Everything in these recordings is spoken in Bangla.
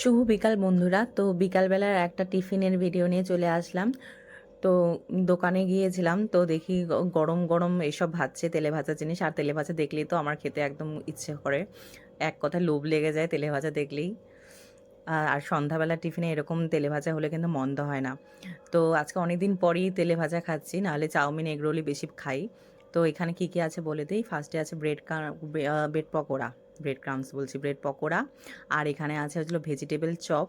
শুভ বিকাল বন্ধুরা। তো বিকালবেলার একটা টিফিনের ভিডিও নিয়ে চলে আসলাম। তো দোকানে গিয়েছিলাম, তো দেখি গরম গরম এসব ভাজছে, তেলে ভাজা জিনিস। আর তেলে ভাজা দেখলেই তো আমার খেতে একদম ইচ্ছে করে। এক কথায় লোভ লেগে যায় তেলে ভাজা দেখলেই। আর আর সন্ধ্যাবেলা টিফিনে এরকম তেলে ভাজা হলে কিন্তু মন্দ হয় না। তো আজকে অনেক দিন পরই তেলে ভাজা খাচ্ছি, নাহলে চাউমিন, এগরোলই বেশি খাই। তো এখানে কি কি আছে বলে দিই? ফার্স্টে আছে bread bread pakora bread crumbs বলছি ব্রেড পকোড়া। আর এখানে আছে হলো ভেজিটেবল চপ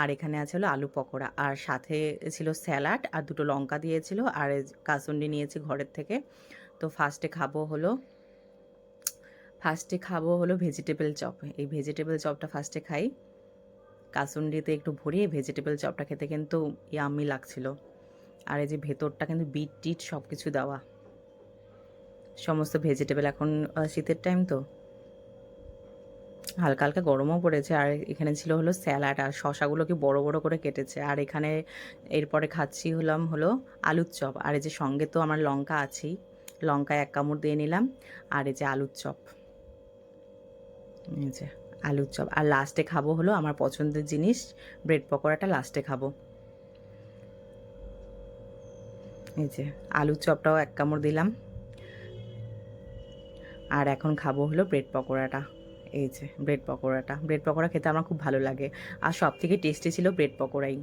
আর এখানে আছে হলো আলু পকোড়া। আর সাথে ছিল স্যালাড আর দুটো লঙ্কা দিয়েছিল, আর কাসুন্ডি নিয়েছি ঘরের থেকে। তো ফার্স্টে খাব হলো ফার্স্টে খাব হলো ভেজিটেবল চপ এই ভেজিটেবল চপটা ফার্স্টে খাই। কাসুন্ডিতে একটু ভরিয়ে ভেজিটেবল চপটা খেতে কিন্তু ইয়াম্মি লাগছিল। আর এই যে ভেতরটা কিন্তু বিট টিট সব কিছু দেওয়া। সমস্ত ভেজিটেবল এখন শীতের টাইম তো। হালকা হালকা গরমও পড়েছে, আর এখানে ছিল হলো স্যালাড আর শশাগুলোকে বড় বড় করে কেটেছে। আর এখানে এরপরে খাচ্ছি হলাম হলো আলুর চপ। আর এই যে সঙ্গে তো আমার লঙ্কা আছেই লঙ্কা এক কামড় দিয়ে নিলাম, আর এই যে আলুর চপ। যে আলুর চপ। আর লাস্টে খাব হলো আমার পছন্দের জিনিস ব্রেড পকোড়াটা লাস্টে খাব। এই যে আলুর চপটাও এক কামড় দিলাম। আর এখন খাব হলো ব্রেড পকোড়াটা। এই যে, ব্রেড পকোড়াটা। ব্রেড পকোড়া খেতে আমার খুব ভালো লাগে। আর সব থেকে টেস্টি ছিল ব্রেড পকোড়াই।